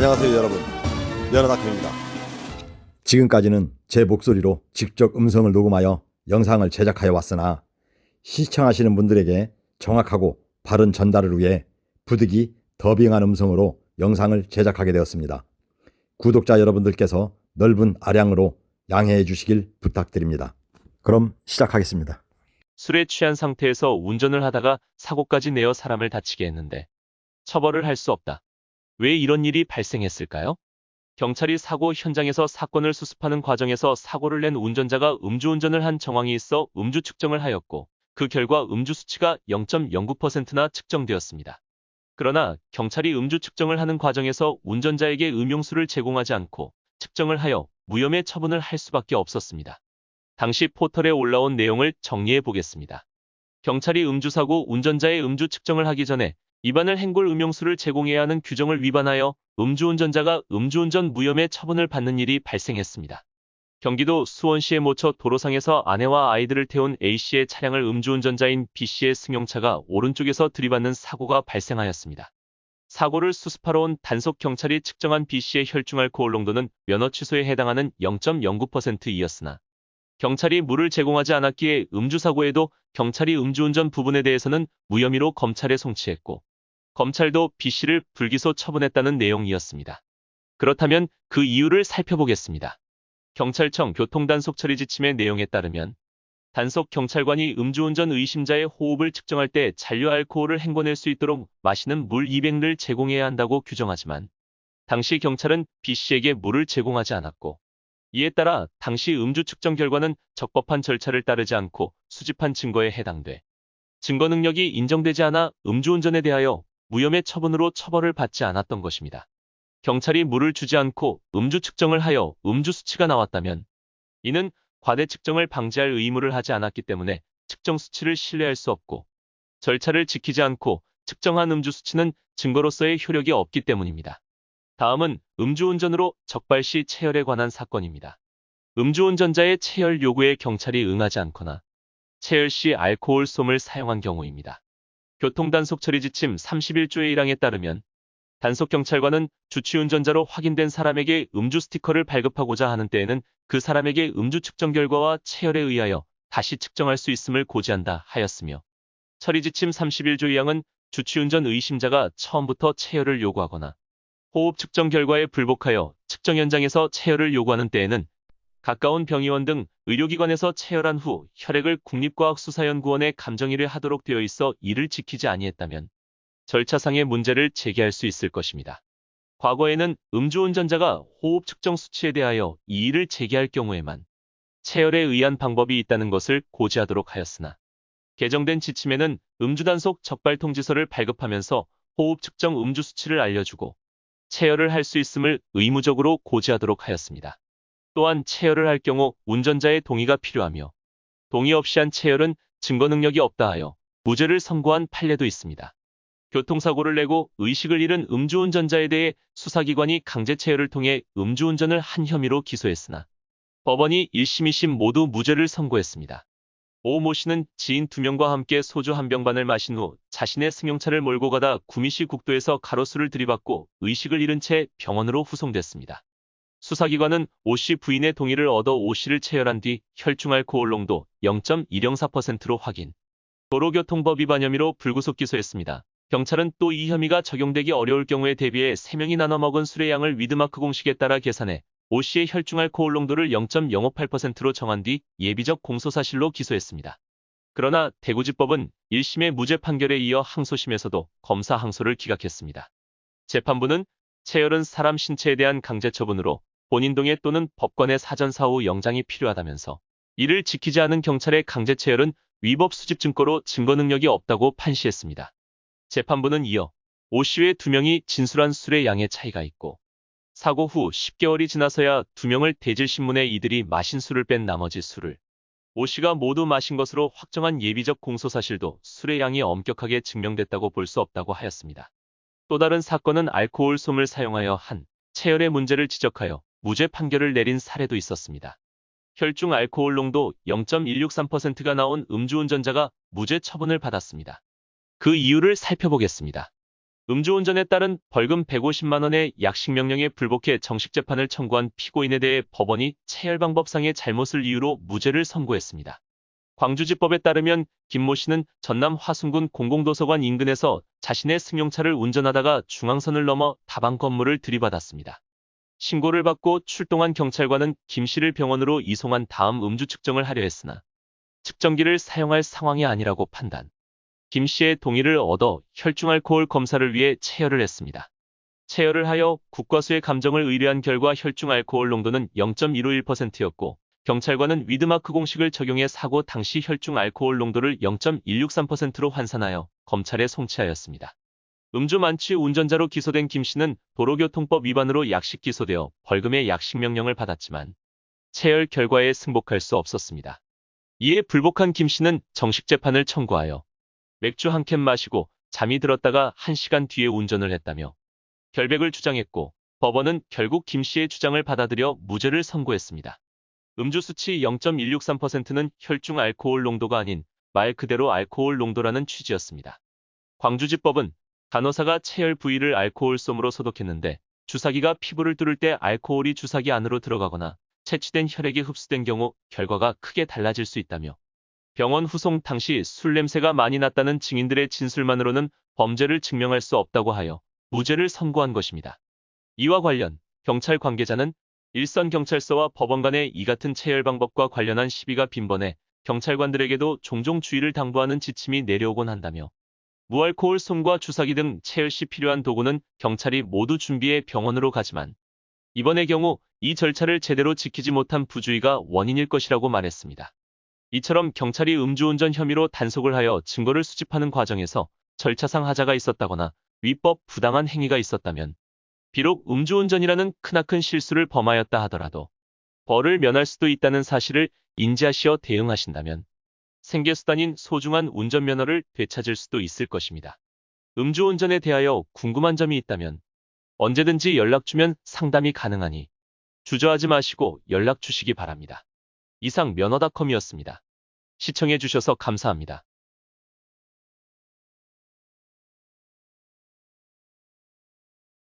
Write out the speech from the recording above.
안녕하세요 여러분 연어다큐입니다 지금까지는 제 목소리로 직접 음성을 녹음하여 영상을 제작하여 왔으나 시청하시는 분들에게 정확하고 바른 전달을 위해 부득이 더빙한 음성으로 영상을 제작하게 되었습니다. 구독자 여러분들께서 넓은 아량으로 양해해 주시길 부탁드립니다. 그럼 시작하겠습니다. 술에 취한 상태에서 운전을 하다가 사고까지 내어 사람을 다치게 했는데 처벌을 할 수 없다. 왜 이런 일이 발생했을까요? 경찰이 사고 현장에서 사건을 수습하는 과정에서 사고를 낸 운전자가 음주운전을 한 정황이 있어 음주 측정을 하였고 그 결과 음주 수치가 0.09%나 측정되었습니다. 그러나 경찰이 음주 측정을 하는 과정에서 운전자에게 음용수를 제공하지 않고 측정을 하여 무혐의 처분을 할 수밖에 없었습니다. 당시 포털에 올라온 내용을 정리해 보겠습니다. 경찰이 음주사고 운전자의 음주 측정을 하기 전에 입안을 헹굴 음용수를 제공해야 하는 규정을 위반하여 음주운전자가 음주운전 무혐의 처분을 받는 일이 발생했습니다. 경기도 수원시의 모처 도로상에서 아내와 아이들을 태운 A씨의 차량을 음주운전자인 B씨의 승용차가 오른쪽에서 들이받는 사고가 발생하였습니다. 사고를 수습하러 온 단속 경찰이 측정한 B씨의 혈중 알코올 농도는 면허 취소에 해당하는 0.09%이었으나 경찰이 물을 제공하지 않았기에 음주사고에도 경찰이 음주운전 부분에 대해서는 무혐의로 검찰에 송치했고 검찰도 B씨를 불기소 처분했다는 내용이었습니다. 그렇다면 그 이유를 살펴보겠습니다. 경찰청 교통단속 처리 지침의 내용에 따르면 단속 경찰관이 음주운전 의심자의 호흡을 측정할 때 잔류 알코올을 헹궈낼 수 있도록 마시는 물 200를 제공해야 한다고 규정하지만 당시 경찰은 B씨에게 물을 제공하지 않았고 이에 따라 당시 음주 측정 결과는 적법한 절차를 따르지 않고 수집한 증거에 해당돼 증거 능력이 인정되지 않아 음주운전에 대하여 무혐의 처분으로 처벌을 받지 않았던 것입니다. 경찰이 물을 주지 않고 음주 측정을 하여 음주 수치가 나왔다면 이는 과대 측정을 방지할 의무를 하지 않았기 때문에 측정 수치를 신뢰할 수 없고 절차를 지키지 않고 측정한 음주 수치는 증거로서의 효력이 없기 때문입니다. 다음은 음주운전으로 적발 시 체열에 관한 사건입니다. 음주운전자의 체열 요구에 경찰이 응하지 않거나 체열 시 알코올 솜을 사용한 경우입니다. 교통단속 처리 지침 31조의 1항에 따르면 단속경찰관은 주치운전자로 확인된 사람에게 음주 스티커를 발급하고자 하는 때에는 그 사람에게 음주 측정 결과와 체열에 의하여 다시 측정할 수 있음을 고지한다 하였으며 처리 지침 31조 2항은 주치운전 의심자가 처음부터 체열을 요구하거나 호흡 측정 결과에 불복하여 측정 현장에서 체열을 요구하는 때에는 가까운 병의원 등 의료기관에서 체열한 후 혈액을 국립과학수사연구원에 감정 의뢰하도록 되어 있어 이를 지키지 아니했다면 절차상의 문제를 제기할 수 있을 것입니다. 과거에는 음주운전자가 호흡 측정 수치에 대하여 이의를 제기할 경우에만 체열에 의한 방법이 있다는 것을 고지하도록 하였으나 개정된 지침에는 음주단속 적발 통지서를 발급하면서 호흡 측정 음주 수치를 알려주고 체열을 할 수 있음을 의무적으로 고지하도록 하였습니다. 또한 체열을 할 경우 운전자의 동의가 필요하며 동의 없이 한 체열은 증거 능력이 없다 하여 무죄를 선고한 판례도 있습니다. 교통사고를 내고 의식을 잃은 음주운전자에 대해 수사기관이 강제 체열을 통해 음주운전을 한 혐의로 기소했으나 법원이 1심, 2심 모두 무죄를 선고했습니다. 오 모 씨는 지인 두 명과 함께 소주 한 병 반을 마신 후 자신의 승용차를 몰고 가다 구미시 국도에서 가로수를 들이받고 의식을 잃은 채 병원으로 후송됐습니다. 수사기관은 오씨 부인의 동의를 얻어 오 씨를 체열한 뒤 혈중 알코올 농도 0.104%로 확인. 도로교통법 위반 혐의로 불구속 기소했습니다. 경찰은 또 이 혐의가 적용되기 어려울 경우에 대비해 3명이 나눠 먹은 술의 양을 위드마크 공식에 따라 계산해 오 씨의 혈중 알코올 농도를 0.058%로 정한 뒤 예비적 공소사실로 기소했습니다. 그러나 대구지법은 1심의 무죄 판결에 이어 항소심에서도 검사 항소를 기각했습니다. 재판부는 체열은 사람 신체에 대한 강제 처분으로 본인 동의 또는 법관의 사전 사후 영장이 필요하다면서 이를 지키지 않은 경찰의 강제 체열은 위법 수집 증거로 증거 능력이 없다고 판시했습니다. 재판부는 이어 오 씨의 두 명이 진술한 술의 양의 차이가 있고 사고 후 10개월이 지나서야 두 명을 대질신문에 이들이 마신 술을 뺀 나머지 술을 오 씨가 모두 마신 것으로 확정한 예비적 공소사실도 술의 양이 엄격하게 증명됐다고 볼 수 없다고 하였습니다. 또 다른 사건은 알코올 솜을 사용하여 한 체열의 문제를 지적하여 무죄 판결을 내린 사례도 있었습니다. 혈중 알코올 농도 0.163%가 나온 음주운전자가 무죄 처분을 받았습니다. 그 이유를 살펴보겠습니다. 음주운전에 따른 벌금 150만 원의 약식 명령에 불복해 정식 재판을 청구한 피고인에 대해 법원이 체열방법상의 잘못을 이유로 무죄를 선고했습니다. 광주지법에 따르면 김모 씨는 전남 화순군 공공도서관 인근에서 자신의 승용차를 운전하다가 중앙선을 넘어 다방 건물을 들이받았습니다. 신고를 받고 출동한 경찰관은 김 씨를 병원으로 이송한 다음 음주 측정을 하려 했으나 측정기를 사용할 상황이 아니라고 판단. 김 씨의 동의를 얻어 혈중 알코올 검사를 위해 체열을 했습니다. 체열을 하여 국과수의 감정을 의뢰한 결과 혈중 알코올 농도는 0.151%였고 경찰관은 위드마크 공식을 적용해 사고 당시 혈중 알코올 농도를 0.163%로 환산하여 검찰에 송치하였습니다. 음주 만취 운전자로 기소된 김 씨는 도로교통법 위반으로 약식 기소되어 벌금의 약식 명령을 받았지만 체열 결과에 승복할 수 없었습니다. 이에 불복한 김 씨는 정식 재판을 청구하여 맥주 한 캔 마시고 잠이 들었다가 1시간 뒤에 운전을 했다며 결백을 주장했고 법원은 결국 김 씨의 주장을 받아들여 무죄를 선고했습니다. 음주 수치 0.163%는 혈중 알코올 농도가 아닌 말 그대로 알코올 농도라는 취지였습니다. 광주지법은 간호사가 체열 부위를 알코올 솜으로 소독했는데 주사기가 피부를 뚫을 때 알코올이 주사기 안으로 들어가거나 채취된 혈액이 흡수된 경우 결과가 크게 달라질 수 있다며 병원 후송 당시 술 냄새가 많이 났다는 증인들의 진술만으로는 범죄를 증명할 수 없다고 하여 무죄를 선고한 것입니다. 이와 관련 경찰 관계자는 일선 경찰서와 법원 간의 이 같은 체열 방법과 관련한 시비가 빈번해 경찰관들에게도 종종 주의를 당부하는 지침이 내려오곤 한다며 무알코올 솜과 주사기 등 체열 시 필요한 도구는 경찰이 모두 준비해 병원으로 가지만 이번의 경우 이 절차를 제대로 지키지 못한 부주의가 원인일 것이라고 말했습니다. 이처럼 경찰이 음주운전 혐의로 단속을 하여 증거를 수집하는 과정에서 절차상 하자가 있었다거나 위법 부당한 행위가 있었다면 비록 음주운전이라는 크나큰 실수를 범하였다 하더라도 벌을 면할 수도 있다는 사실을 인지하시어 대응하신다면 생계수단인 소중한 운전면허를 되찾을 수도 있을 것입니다. 음주운전에 대하여 궁금한 점이 있다면 언제든지 연락 주면 상담이 가능하니 주저하지 마시고 연락 주시기 바랍니다. 이상 면허닷컴이었습니다. 시청해 주셔서 감사합니다.